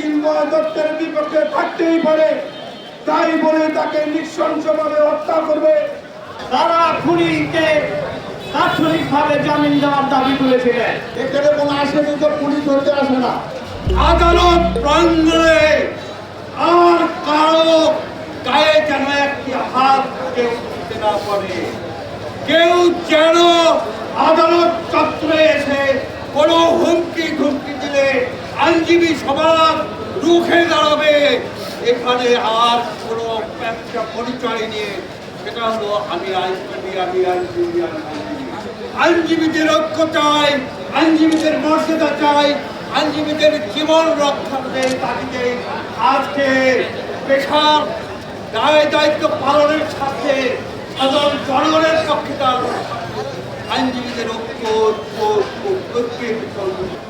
চিন্ময় দত্তের বিপক্ষে থাকতেই পারে তাই বলে তাকে নৃশংসভাবে হত্যা করবে। তারা খুনিকে তাৎক্ষণিকভাবে জামিন দেওয়ার দাবি তুলেছিলেন। এখানে কোনো আসামি তো পুলিশ ধরতে আসে না। আদালত প্রাঙ্গণে আর কারও গায়ে যেন একটি হাত কেউ দিতে না পারে। কেউ যেন আদালত চত্বরে এসে কোনো হুমকি ধুমকি দিলে আইনজীবী সমাজ রুখে দাঁড়াবে। এখানে আর কোনো একটা পরিচয় নিয়ে, সেটা হলো আমি আইনজীবী আমি আইনজীবী আইনজীবীদের ঐক্য চাই, আইনজীবীদের মর্যাদা চাই, আইনজীবীদের জীবন রক্ষার তাগিদে আজকে পেশার দায় দায়িত্ব পালনের সাথে সাধারণ জনগণের পক্ষে তার আইনজীবীদের ঐক্য ঐক্য ঐক্য- ঐক্যের।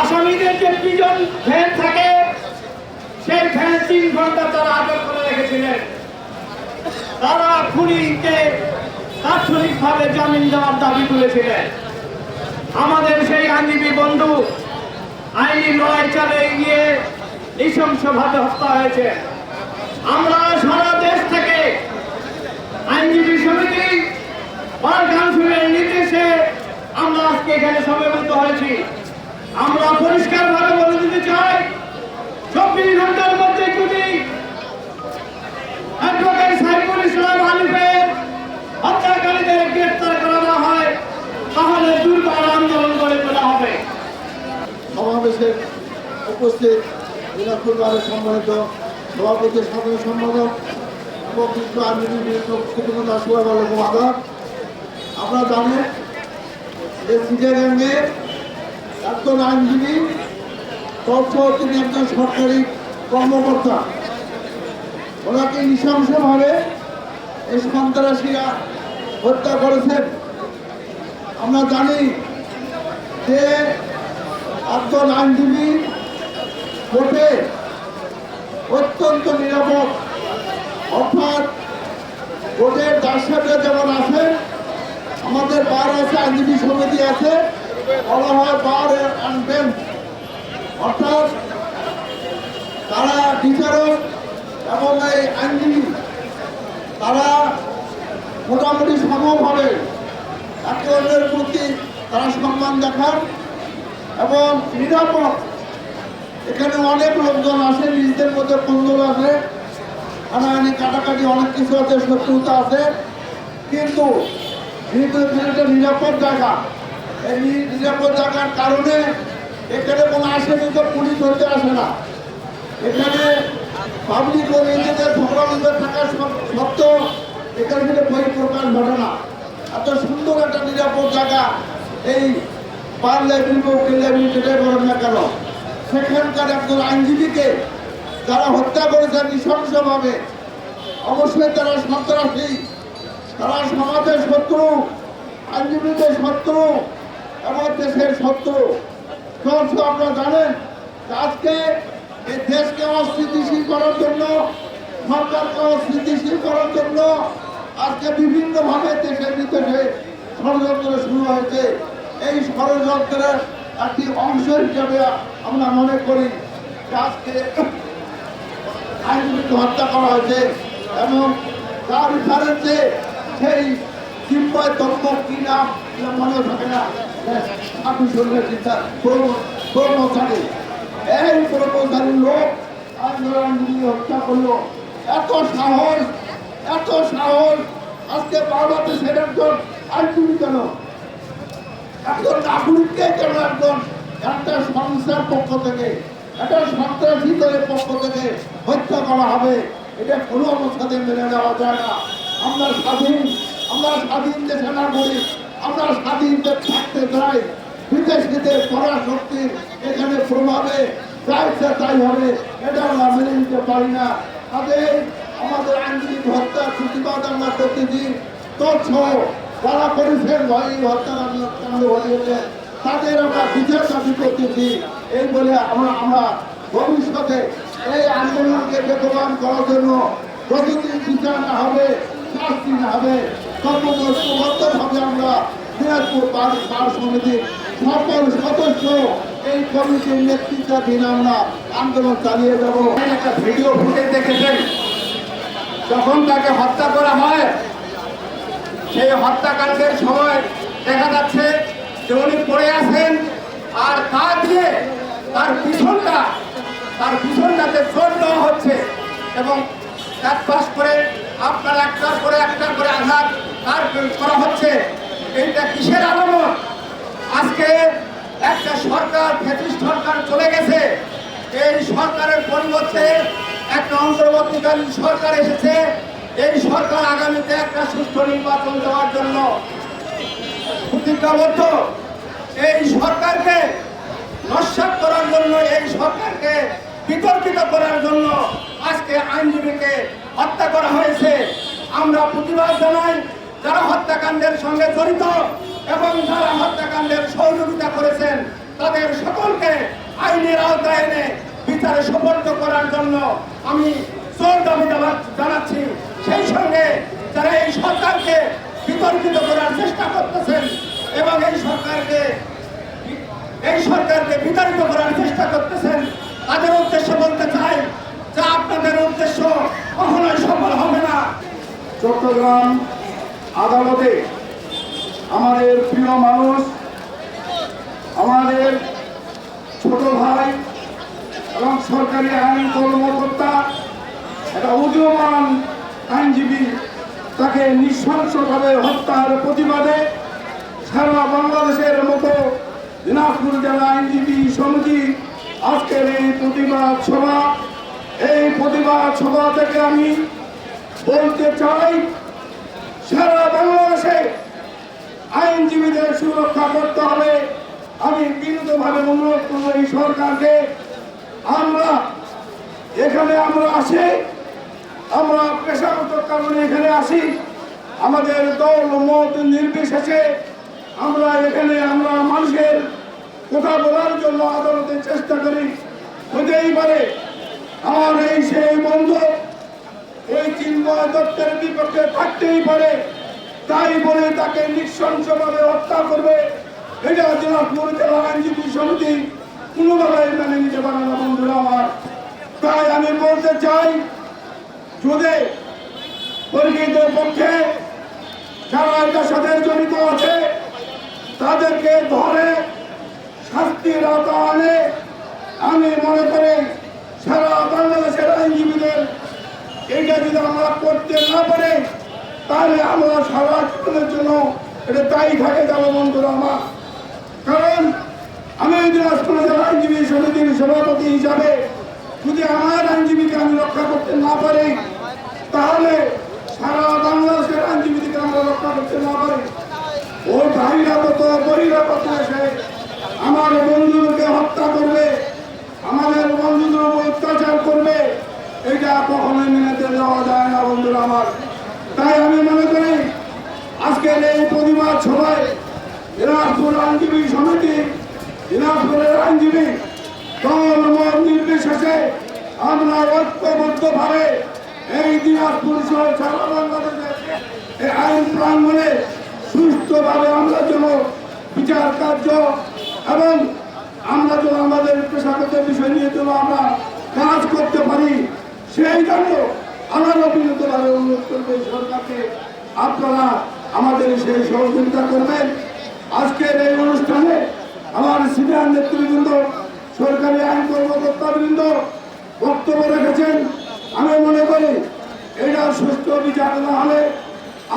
আসামিদের যে প্রিজন ভ্যান থাকে। সেই ভ্যান তিন ঘণ্টা তারা আটক করে রেখেছিলেন। তারা খুনিকে তাৎক্ষণিকভাবে জামিন দেওয়ার দাবি তুলেছিলেন। আমাদের সেই আইনজীবী বন্ধু আইনি লড়াই চালিয়ে গিয়ে নৃশংসভাবে হত্যা হয়েছে। আমরা সারা দেশ থেকে আইনজীবী সমিতি বার কাউন্সিলের নির্দেশে আমরা আজকে এখানে সমবেত হয়েছি আমরা পরিষ্কার ভাবে বলে দিতে চাই চব্বিশ ঘণ্টার মধ্যে যদি অ্যাডভোকেট সাইফুল ইসলাম আলিফের হত্যাকারীদের গ্রেফতার করা না হয় তাহলে দুর্বার আন্দোলন করে তোলা হবে সমাবেশে উপস্থিত সম্মানিত সভাপতি সাধারণ সম্পাদক এবং আলম আমরা জানি যে সিটিয়াগঞ্জে একজন আইনজীবী তৎসহ তিনি একজন সরকারি কর্মকর্তা। ওনাকে নৃশংসভাবে এই সন্ত্রাসীরা হত্যা করেছেন আমরা জানি যে একজন আইনজীবী কোর্টে অত্যন্ত নিরাপদ। অর্থাৎ কোর্টের দার্শকরা যেমন আছে আমাদের বার আছে, আইনজীবী সমিতি আছে, বলা হয় বার বেঞ্চ অর্থাৎ তারা বিচারক এবং এই আইনজীবী, তারা মোটামুটি সমভাবে একে অন্যের প্রতি তারা সম্মান দেখান এবং নিরাপদ এখানে অনেক লোকজন আসে, নিজেদের মধ্যে কন্দল আছে হানাহানি কাটাকাটি অনেক কিছু আছে, শত্রুতা আছে। কিন্তু যেহেতু একটা নিরাপদ জায়গা। এই নিরাপদ জায়গার কারণে এখানে কোনো আসামি তো পুলিশ ধরতে আসে না। এখানে পাবলিক ও নিজেদের ঝগড়া থাকা সত্ত্বেও এখানে থেকে বই প্রকাশ ঘটে না। এত সুন্দর একটা নিরাপদ জায়গা। এই পারলে বিলবো কিনলে যেটাই বলেন না কেন সেখানকার একজন আইনজীবীকে যারা হত্যা করেছে নৃশংসভাবে, অবশ্যই তারা সন্ত্রাসী। তারা সমাজের শত্রু, আইনজীবীদের শত্রু এবং দেশের শত্রু। সমস্ত আপনারা জানেন আজকে এই দেশকে অস্থিতিশীল করার জন্য, সরকারকে অস্থিতিশীল করার জন্য আজকে বিভিন্নভাবে দেশের বিদেশে ষড়যন্ত্র শুরু হয়েছে। এই ষড়যন্ত্রের একটি অংশ হিসেবে আমরা মনে করি আজকে আইনজীবীকে হত্যা করা হয়েছে এবং তার রিফারেন্সে সেই চিম্পয় তত্ত্ব কি নাম মনে থাকে না। আমি শুনলে চিন্তা কর্মচারী এই কর্মচারী লোক আন্দোলন হত্যা করল। এত সাহস এত সাহস। আজকে বাংলাদেশের একজন আইনজীবী কেন? একজন নাগরিককে কেন একজন একটা সংস্থার পক্ষ থেকে, একটা সন্ত্রাসী দলের পক্ষ থেকে হত্যা করা হবে। এটা কোনো অবস্থাতে মেনে নেওয়া যায় না। আমরা স্বাধীন আমরা স্বাধীন দেশে নাগরিক, আমরা স্বাধীন দেশ থাকতে চাই। বিদেশিদের পরাশক্তির এখানে প্রভাবে যা ইচ্ছা তাই হবে, এটা আমরা মেনে নিতে পারি না। তাদের, আমাদের আইনজীবী হত্যা, প্রতিবাদ আমরা করতেছি তথ্য যারা করেছেন, ভয় হত্যাকাণ্ড ঘটিয়েছে তাদের আমরা বিচার দাবি করতেছি এই বলে আমরা আমরা ভবিষ্যতে এই আন্দোলনকে বেগবান করার জন্য প্রতিদিন বিচার না হবে, শাস্তি না হবে সর্ববদ্ধভাবে আমরা দিনাজপুর বার সমিতির সকল সদস্য এই কমিটির নেতৃত্বাধীন আমরা আন্দোলন চালিয়ে যাব। একটা ভিডিও ফুটেজ দেখেছেন? যখন তাকে হত্যা করা হয়, সেই হত্যাকাণ্ডের সময় দেখা যাচ্ছে যে উনি পড়ে আছেন, আর তা দিয়ে তার পিছনটা, তার পিছনটাতে জোর দেওয়া হচ্ছে এবং এক পাশ করে আপনার একটার করে একটার করে আঘাত তার করা হচ্ছে। এইটা কিসের আলামত আজকে একটা সরকার ফ্যাসিস্ট সরকার চলে গেছে। এই সরকারের পরিবর্তে একটা অন্তর্বর্তীকালীন সরকার এসেছে। এই সরকার আগামীতে একটা সুষ্ঠু নির্বাচন দেওয়ার জন্য প্রতিজ্ঞাবদ্ধ এই সরকারকে নস্বাত করার জন্য, এই সরকারকে বিতর্কিত করার জন্য আজকে আইনজীবীকে হত্যা করা হয়েছে। আমরা প্রতিবাদ জানাই যারা হত্যাকাণ্ডের সঙ্গে জড়িত এবং যারা হত্যাকাণ্ডের সহযোগিতা করেছেন, তাদের সকলকে আইনের আওতায় এনে বিচারে সমর্থ করার জন্য আমি জোর দাবি জানা- জানাচ্ছি। সেই সঙ্গে যারা এই সরকারকে বিতর্কিত করার চেষ্টা করতেছেন এবং এই সরকারকে এই সরকারকে বিতাড়িত করার চেষ্টা করতেছেন। তাদের উদ্দেশ্যে বলতে চাই যে আপনাদের উদ্দেশ্য কখনোই সফল হবে না। চট্টগ্রাম আদালতে আমাদের প্রিয় মানুষ, আমাদের ছোট ভাই এবং সরকারি আইন কর্মকর্তা, একটা উদীয়মান আইনজীবী, তাকে নৃশংসভাবে হত্যার প্রতিবাদে সারা বাংলাদেশের মতো দিনাজপুর জেলা আইনজীবী সমিতি আজকের এই প্রতিবাদ সভা। এই প্রতিবাদ সভা থেকে আমি বলতে চাই, সারা বাংলাদেশে আইনজীবীদের সুরক্ষা করতে হবে। আমি বিনীতভাবে অনুরোধ করব এই সরকারকে, আমরা এখানে আমরা আসি, আমরা পেশাগত কারণে এখানে আসি। আমাদের দল মত নির্বিশেষে আমরা এখানে, আমরা মানুষের কথা বলার জন্য আদালতে চেষ্টা করি। হতেই পারে আমার এই সেই বন্ধু এই চিন্ময় দত্তের বিপক্ষে থাকতেই পারে। তাই বলে তাকে নৃশংসভাবে হত্যা করবে। এটা দিনাজপুর জেলা আইনজীবী সমিতি কোনোভাবে মেনে নিতে পারে না বন্ধুরা আমার। তাই আমি বলতে চাই, যদি পরিচিতের পক্ষে যারা এটার সাথে জড়িত আছে তাদেরকে ধরে শাস্তির আনে আমি মনে করি সারা বাংলাদেশের আইনজীবীদের এটা যদি আমরা করতে না পারি, তাহলে আমরা সারা জীবনের জন্য এটা দায়ী থাকে যাব বন্ধুরা আমার। কারণ আমি দিনাজপুর জেলা আইনজীবী, সমিতির সভাপতি হিসাবে যদি আমার আইনজীবীকে আমি রক্ষা করতে না পারি, তাহলে সারা বাংলাদেশের আইনজীবীকে আমরা রক্ষা করতে না পারি। ওই ভাইরা কত বহিরা কত এসে আমার বন্ধুদেরকে হত্যা করবে, আমাদের বন্ধুদের অত্যাচার করবে, এটা কখনোই মেনে যাওয়া যায় না, বন্ধুরা আমার। তাই আমি মনে করি, আজকের এই প্রতিবাদ সভায় দিনাজপুর আইনজীবী সমিতি দিনাজপুরের আইনজীবী দল মত নির্বিশেষে আমরা ঐক্যবদ্ধভাবে এই দিনাজপুর সহ সারা বাংলাদেশে এই আইন প্রাঙ্গনে সুস্থভাবে আমরা যেন বিচার কার্য এবং আমরা যেন আমাদের পেশাগত বিষয় নিয়ে যেন আমরা কাজ করতে পারি, সেই জন্য আমার অভিনতভাবে অনুরোধ করবে সরকারকে, আপনারা আমাদের সেই সহযোগিতা করবেন। আজকের এই অনুষ্ঠানে আমার সিনিয়র নেতৃবৃন্দ, সরকারি আইন কর্মকর্তাবৃন্দ বক্তব্য রেখেছেন। আমি মনে করি, এটা সুস্থ বিচার না হলে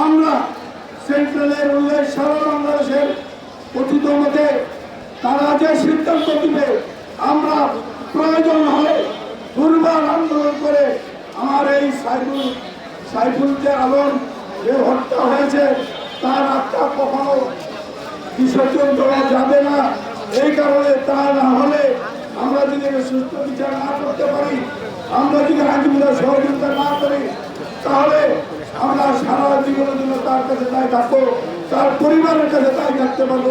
আমরা সেন্ট্রালের উল্লেখ সারা বাংলাদেশের কথিত মতে তারা যে সিদ্ধান্ত দিবে, আমরা প্রয়োজন হলে দুর্বার আন্দোলন করে আমার এই সাইফুল সাইফুল যে আলম যে হত্যা হয়েছে, তার আত্মা কখনো বিসর্জন দেওয়া যাবে না। এই কারণে তা না হলে আমরা যদি সুস্থ বিচার না করতে পারি, আমরা যদি আইনজীবীরা সহযোগিতা আমরা সারা জীবনের জন্য তার কাছে তাই থাকব তার পরিবারের কাছে তাই থাকতে পারব।